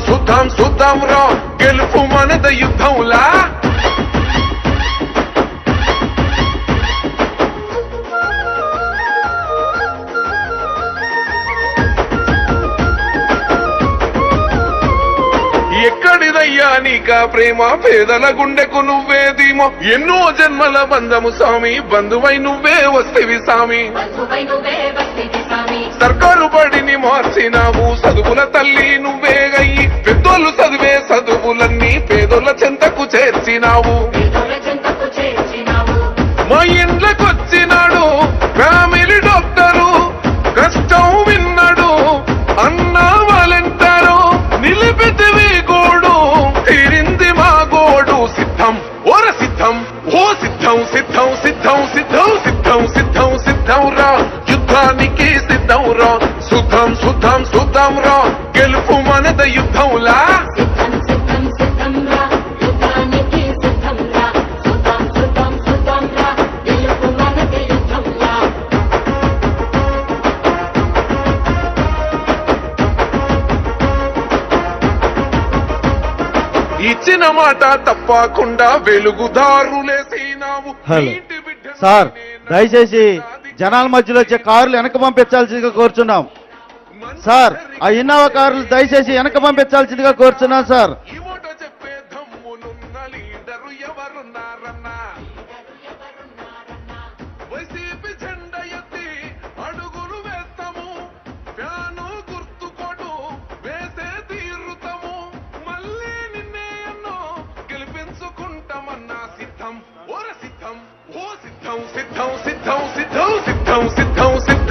శుద్ధం శుద్ధం శుద్ధం రా. గెలుపు మనద యుద్ధంలా. ఎక్కడిదయ్యా నీకా ప్రేమ? పేదల గుండెకు నువ్వే ధీమో. ఎన్నో జన్మల బంధము స్వామి. బంధువై నువ్వే వస్తేవి స్వామి. బంధువై నువ్వే వస్తివి స్వామి. సర్కారు బడిని మార్చినావు. చదువుల తల్లి నువ్వే గయ్యి పెద్దోళ్ళు చదివే చదువులన్నీ పేదోళ్ళ చెంతకు చేర్చినావు. పేదోళ్ళ చెంతకు చేర్చినావు. మా ఇండ్లకొచ్చినాడు మాట తప్పకుండా వెలుగుదారులేసినావు హలో. సార్ దయచేసి జనాల మధ్యలో వచ్చే కార్లు వెనక పంపించాల్సిందిగా కోరుచున్నాం. సార్ ఆ ఇన్నోవా కార్లు దయచేసి వెనక పంపించాల్సిందిగా కోరుచున్నాం సార్.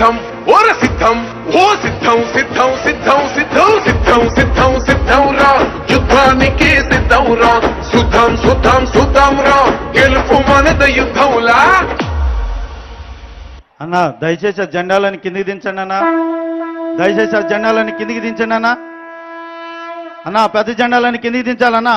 సిద్ధం ఓర సిద్ధం ఓ సిద్ధం సిద్ధం సిద్ధం సిద్ధం సిద్ధం సిద్ధం సిద్ధం రా. యుద్ధానికి సిద్ధం రా. శుద్ధం శుద్ధం శుద్ధం రా. గెలుపు మనద యుద్ధంలా అన్న దయచేసి ఆ జెండాలను కిందికి దించండి అన్న. దయచేసి ఆ జెండాలను కిందికి దించండి అన్న. అన్న పెద్ద జెండాలను కిందికి దించాలన్నా.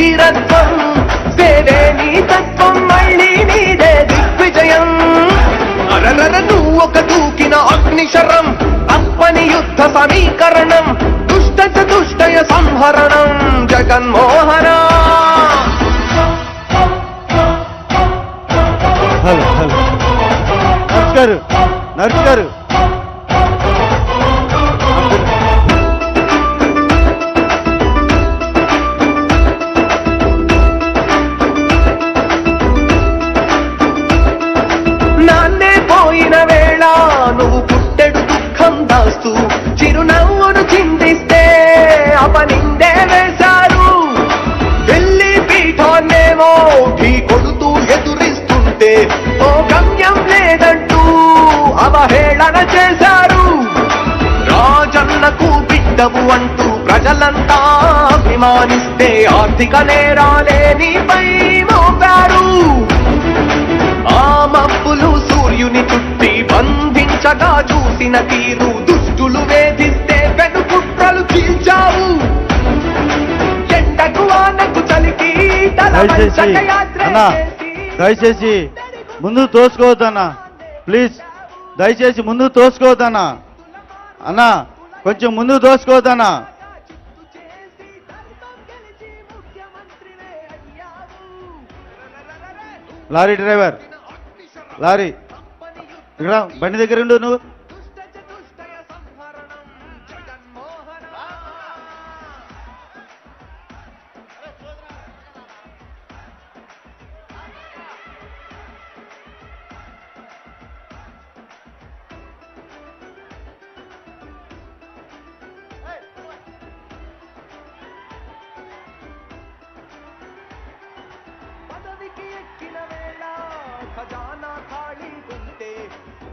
వీరత్వం వేరే నీ తత్వం మళ్ళీ నీదే దిగ్విజయం. అరరర నువ్వు ఒక దూకిన అగ్నిశరం అప్పని యుద్ధ సమీకరణం దుష్ట చతుష్టయ సంహరణం జగన్మోహన. Hello hello. నర్స్ గారు నర్స్ గారు. బిడ్డవు అంటూ ప్రజలంతా అభిమానిస్తే ఆర్థిక నేరాలే నీపై మోపారు. ఆ మబ్బులు సూర్యుని చుట్టి బంధించగా చూసిన తీరు దుష్టులు వేధిస్తే వెనుకుట్రలు చీల్చావు. ఎండకు వానకు చలికి దయచేసి ముందు తోసుకోవద్దన్నా ప్లీజ్ దయచేసి ముందు తోసుకోవద్దన్నా. అన్నా కొంచెం ముందు తోసుకోవద్దన్నా లారీ డ్రైవర్ లారీ. ఇక్కడ బండి దగ్గర ఉండు నువ్వు. దొరికిన వేళ ఖజానా ఖాళీ ఉంటే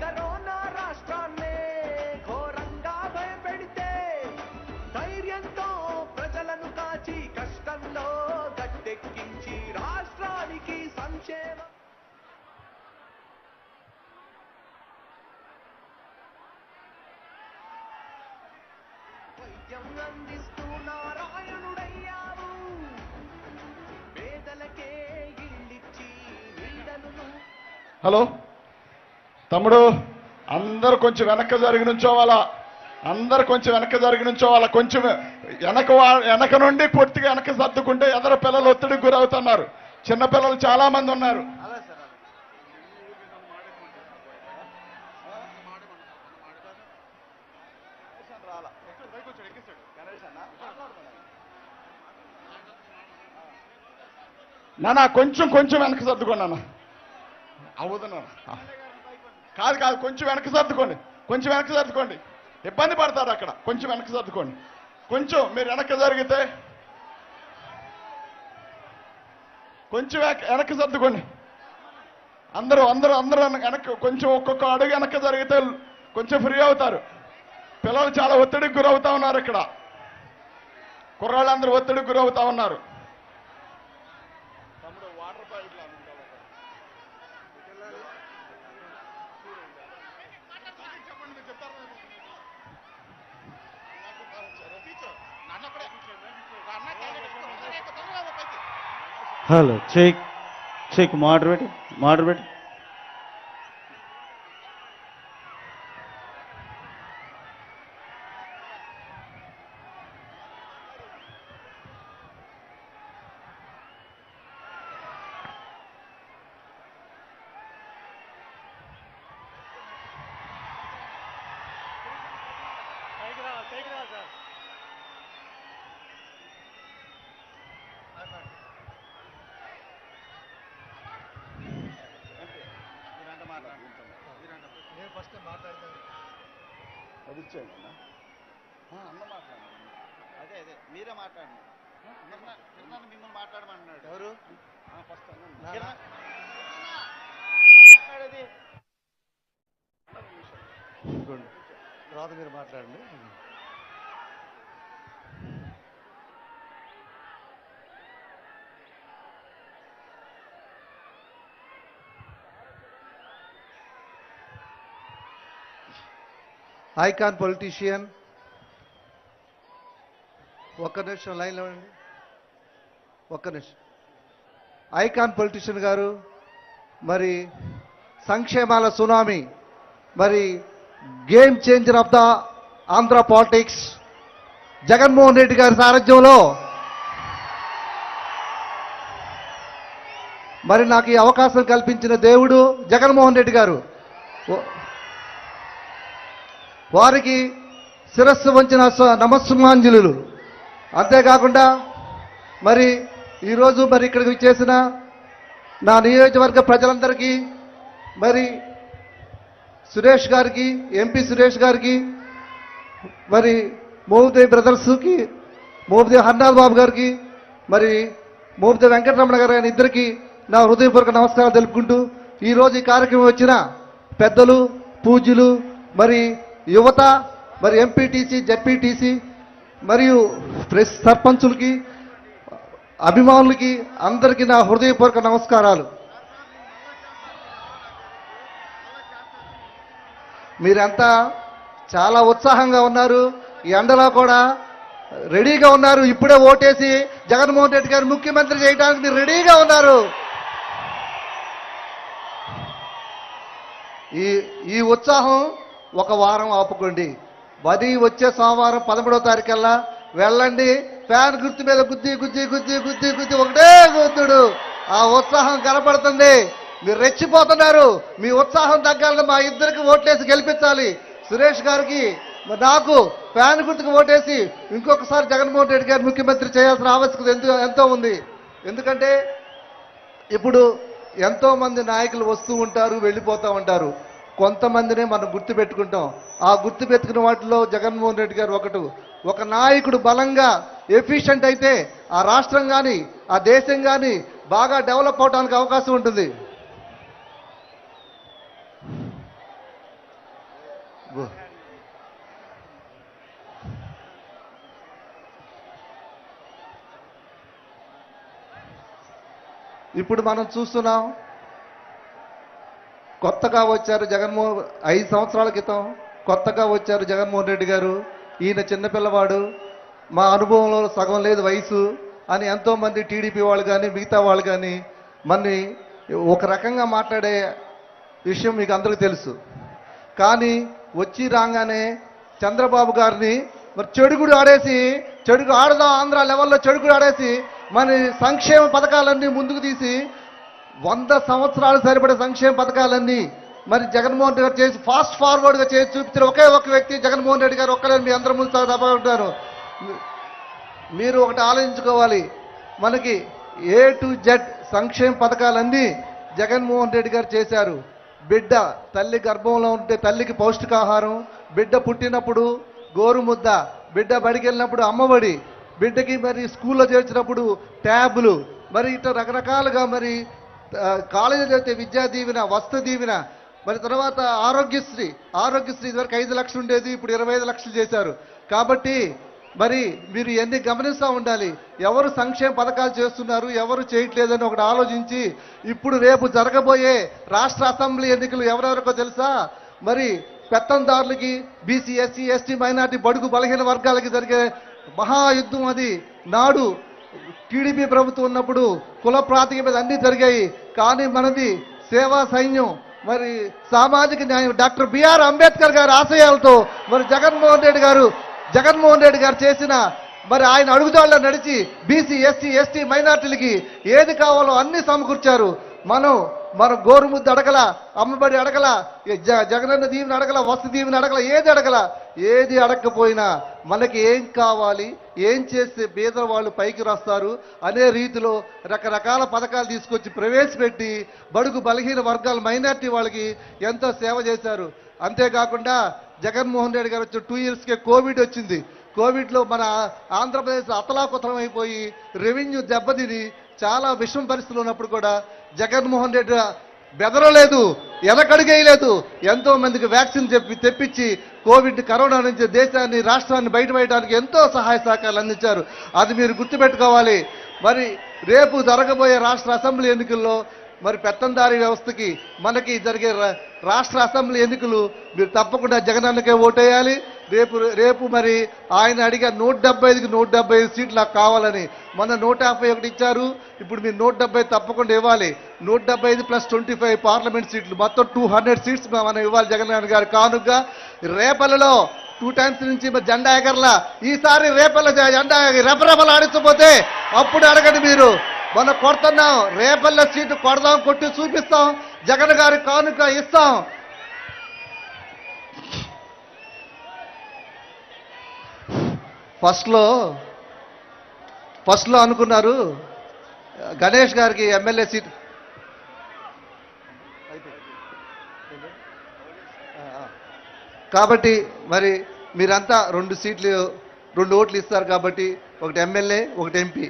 కరోనా రాష్ట్రాన్నే ఘోరంగా భయపెడితే ధైర్యంతో ప్రజలను కాచి కష్టంలో గట్టెక్కించి రాష్ట్రానికి సంక్షేమం వైద్యం అందిస్తూ నారాయణుడయ్యావు పేదలకే హలో? తమ్ముడు అందరు కొంచెం వెనక్కి జరిగి నుంచోవాలా? అందరు కొంచెం వెనక్కి జరిగి నుంచోవాలా? కొంచెం వెనక వెనక నుండి పూర్తిగా వెనక్కి సర్దుకుంటే ఎదర పిల్లలు ఒత్తిడికి గురవుతున్నారు. చిన్నపిల్లలు చాలా మంది ఉన్నారు. నానా కొంచెం కొంచెం వెనక్కి సర్దుకున్నా అవుతున్నాను. కాదు కాదు కొంచెం వెనక్కి సర్దుకోండి. కొంచెం వెనక్కి సర్దుకోండి. ఇబ్బంది పడతారు అక్కడ. కొంచెం వెనక్కి సర్దుకోండి. కొంచెం మీరు వెనక్కి జరిగితే కొంచెం వెనక వెనక్కి సర్దుకోండి. అందరూ అందరూ అందరూ వెనక్కి కొంచెం ఒక్కొక్క అడుగు వెనక్కి జరిగితే కొంచెం ఫ్రీ అవుతారు. పిల్లలు చాలా ఒత్తిడికి గురవుతా ఉన్నారు ఇక్కడ. కుర్రాళ్ళందరూ ఒత్తిడికి గురవుతా ఉన్నారు. Hello check check moderate moderate అది ఇచ్చేయండి అన్న. మాట్లాడండి. అదే అదే మీరే మాట్లాడండి. మిమ్మల్ని మాట్లాడమన్నాడు. ఎవరు? ఆ, ఫస్ట్ అన్న. మాట్లాడేది. తర్వాత మీరు మాట్లాడండి. ఐకాన్ పొలిటీషియన్ ఒక్క నిమిషం లైన్లో ఉండండి. ఒక్క నిమిషం. ఐకాన్ పొలిటీషియన్ గారు మరి సంక్షేమాల సునామీ మరి game changer of the Andhra politics Jaganmohan Reddy గారి సారథ్యంలో మరి నాకు ఈ అవకాశం కల్పించిన దేవుడు జగన్మోహన్ రెడ్డి గారు. వారికి శిరస్సు వంచిన స- అంతేకాకుండా మరి ఈరోజు మరి ఇక్కడికి చేసిన నా నియోజకవర్గ ప్రజలందరికీ మరి సురేష్ గారికి ఎంపీ సురేష్ గారికి మరి మోహదేవ్ బ్రదర్స్కి మోహదేవ్ హర్నాథ్ బాబు గారికి మరి మోహదేవ్ వెంకటరమణ గారు గారి ఇద్దరికి నా హృదయపూర్వక నమస్కారాలు తెలుపుకుంటూ ఈరోజు ఈ కార్యక్రమం వచ్చిన పెద్దలు పూజలు మరి యువత మరి ఎంపీటీసీ జెడ్పీటీసీ మరియు ప్రెస్ సర్పంచులకి అభిమానులకి అందరికీ నా హృదయపూర్వక నమస్కారాలు. మీరంతా చాలా ఉత్సాహంగా ఉన్నారు. ఈ ఎండలో కూడా రెడీగా ఉన్నారు. ఇప్పుడే ఓటేసి జగన్మోహన్ రెడ్డి గారు ముఖ్యమంత్రి చేయడానికి మీరు రెడీగా ఉన్నారు. ఈ ఈ ఉత్సాహం ఒక వారం ఆపుకోండి. బది వచ్చే సోమవారం పదమూడో తారీఖల్లా వెళ్ళండి. ఫ్యాన్ గుర్తు మీద గుద్ది గుద్ది గుద్ది గుద్ది గుద్ది ఒకటే గుద్దుడు ఆ ఉత్సాహం కనపడుతుంది. మీరు రెచ్చిపోతున్నారు. మీ ఉత్సాహం తగ్గాలని మా ఇద్దరికి ఓట్లేసి గెలిపించాలి. సురేష్ గారికి నాకు ఫ్యాన్ గుర్తుకు ఓటేసి ఇంకొకసారి జగన్మోహన్ రెడ్డి గారు ముఖ్యమంత్రి చేయాల్సిన ఆవశ్యకత ఎంతో ఎంతో ఉంది. ఎందుకంటే ఇప్పుడు ఎంతో మంది నాయకులు వస్తూ ఉంటారు వెళ్ళిపోతూ ఉంటారు. కొంతమందినే మనం గుర్తుపెట్టుకుంటాం. ఆ గుర్తుపెట్టుకున్న వాటిలో జగన్మోహన్ రెడ్డి గారు ఒకటి ఒక నాయకుడు బలంగా ఎఫిషియెంట్ అయితే ఆ రాష్ట్రం కానీ ఆ దేశం కానీ బాగా డెవలప్ అవడానికి అవకాశం ఉంటుంది. ఇప్పుడు మనం చూస్తున్నాం కొత్తగా వచ్చారు జగన్మోహన్ ఐదు సంవత్సరాల క్రితం కొత్తగా వచ్చారు జగన్మోహన్ రెడ్డి గారు. ఈయన చిన్నపిల్లవాడు మా అనుభవంలో సగం లేదు వయసు అని ఎంతోమంది టీడీపీ వాళ్ళు కానీ మిగతా వాళ్ళు కానీ మన్ని ఒక రకంగా మాట్లాడే విషయం మీకు అందరికీ తెలుసు. కానీ వచ్చి రాగానే చంద్రబాబు గారిని మరి చెడుగుడు ఆడేసి చెడుగు ఆడదాం ఆంధ్ర లెవెల్లో చెడుగుడు ఆడేసి మన సంక్షేమ పథకాలన్నీ ముందుకు తీసి వంద సంవత్సరాలు సరిపడే సంక్షేమ పథకాలన్నీ మరి జగన్మోహన్ రెడ్డి గారు చేసి ఫాస్ట్ ఫార్వర్డ్గా చేసి చూపించిన ఒకే ఒక వ్యక్తి జగన్మోహన్ రెడ్డి గారు ఒక్కరే మీ అందరి ముందు తప్ప ఉంటారు. మీరు ఒకటి ఆలోచించుకోవాలి. మనకి ఏ టు జెడ్ సంక్షేమ పథకాలన్నీ జగన్మోహన్ రెడ్డి గారు చేశారు. బిడ్డ తల్లి గర్భంలో ఉంటే తల్లికి పౌష్టికాహారం బిడ్డ పుట్టినప్పుడు గోరుముద్ద బిడ్డ బడికి వెళ్ళినప్పుడు అమ్మఒడి బిడ్డకి మరి స్కూల్లో చేర్చినప్పుడు ట్యాబులు మరి ఇట్లా రకరకాలుగా మరి కాలేజీలో చదివితే విద్యా దీవెన వస్తు దీవెన మరి తర్వాత ఆరోగ్యశ్రీ. ఆరోగ్యశ్రీ ఇదివరకు ఐదు లక్షలు ఉండేది ఇప్పుడు ఇరవై ఐదు లక్షలు చేశారు. కాబట్టి మరి మీరు ఎన్ని గమనిస్తూ ఉండాలి. ఎవరు సంక్షేమ పథకాలు చేస్తున్నారు ఎవరు చేయట్లేదని ఒకటి ఆలోచించి ఇప్పుడు రేపు జరగబోయే రాష్ట్ర అసెంబ్లీ ఎన్నికలు ఎవరెవరికో తెలుసా? మరి పెత్తందారులకి బీసీ ఎస్సీ ఎస్టీ మైనార్టీ బడుగు బలహీన వర్గాలకి జరిగే మహాయుద్ధం అది. నాడు టీడీపీ ప్రభుత్వం ఉన్నప్పుడు కుల ప్రాతిక మీద అన్ని జరిగాయి. కానీ మనది సేవా సైన్యం మరి సామాజిక న్యాయం. డాక్టర్ బిఆర్ అంబేద్కర్ గారి ఆశయాలతో మరి జగన్మోహన్ రెడ్డి గారు జగన్మోహన్ రెడ్డి గారు చేసిన మరి ఆయన అడుగుదాళ్ళ నడిచి బీసీ ఎస్సీ ఎస్టీ మైనార్టీలకి ఏది కావాలో అన్ని సమకూర్చారు. మనం మన గోరుముద్దు అడగల అమ్మబడి అడగల జ- జగనన్న దీవిని అడగల వస్తు దీవిని అడగల ఏది అడగల ఏది అడగకపోయినా మనకి ఏం కావాలి ఏం చేస్తే బీదల వాళ్ళు పైకి వస్తారు అనే రీతిలో రకరకాల పథకాలు తీసుకొచ్చి ప్రవేశపెట్టి బడుగు బలహీన వర్గాల మైనార్టీ వాళ్ళకి ఎంతో సేవ చేశారు. అంతేకాకుండా జగన్మోహన్ రెడ్డి గారు వచ్చి టూ ఇయర్స్కే కోవిడ్ వచ్చింది. కోవిడ్లో మన ఆంధ్రప్రదేశ్ అతలాకుతలం అయిపోయి రెవెన్యూ దెబ్బతిని చాలా విషమ పరిస్థితులు ఉన్నప్పుడు కూడా జగన్మోహన్ రెడ్డి బెదరలేదు వెనకడుగేయలేదు ఎంతో మందికి వ్యాక్సిన్ చెప్పి తెప్పించి కోవిడ్ కరోనా నుంచి దేశాన్ని రాష్ట్రాన్ని బయటపడడానికి ఎంతో సహాయ సహకారాలు అందించారు. అది మీరు గుర్తుపెట్టుకోవాలి. మరి రేపు జరగబోయే రాష్ట్ర అసెంబ్లీ ఎన్నికల్లో మరి పెత్తందారి వ్యవస్థకి మనకి జరిగే రా- రాష్ట్ర అసెంబ్లీ ఎన్నికలు మీరు తప్పకుండా జగనన్నకే ఓటేయాలి. రేపు రేపు మరి ఆయన అడిగా నూట డెబ్బై ఐదుకి నూట డెబ్బై ఐదు సీట్లు నాకు కావాలని. మొన్న నూట యాభై ఒకటి ఇచ్చారు ఇప్పుడు మీరు నూట డెబ్బై తప్పకుండా ఇవ్వాలి. నూట డెబ్బై ఐదు ప్లస్ ట్వంటీ ఫైవ్ పార్లమెంట్ సీట్లు మొత్తం టూ హండ్రెడ్ సీట్స్ మనం ఇవ్వాలి జగన్ గారి. కానుక రేపలలో టూ టైమ్స్ నుంచి మరి జెండా ఎగరలా. ఈసారి రేపల్ల జెండా రెపరెపలు ఆడించకపోతే అప్పుడు అడగండి మీరు. మనం కొడుతున్నాం రేపల్ల సీటు కొడదాం కొట్టి చూపిస్తాం. జగన్ గారి కానుక ఇస్తాం. ఫస్ట్లో ఫస్ట్లో అనుకున్నారు గణేష్ గారికి ఎమ్మెల్యే సీట్. కాబట్టి మరి మీరంతా రెండు సీట్లు రెండు ఓట్లు ఇస్తారు కాబట్టి ఒకటి ఎమ్మెల్యే ఒకటి ఎంపీ.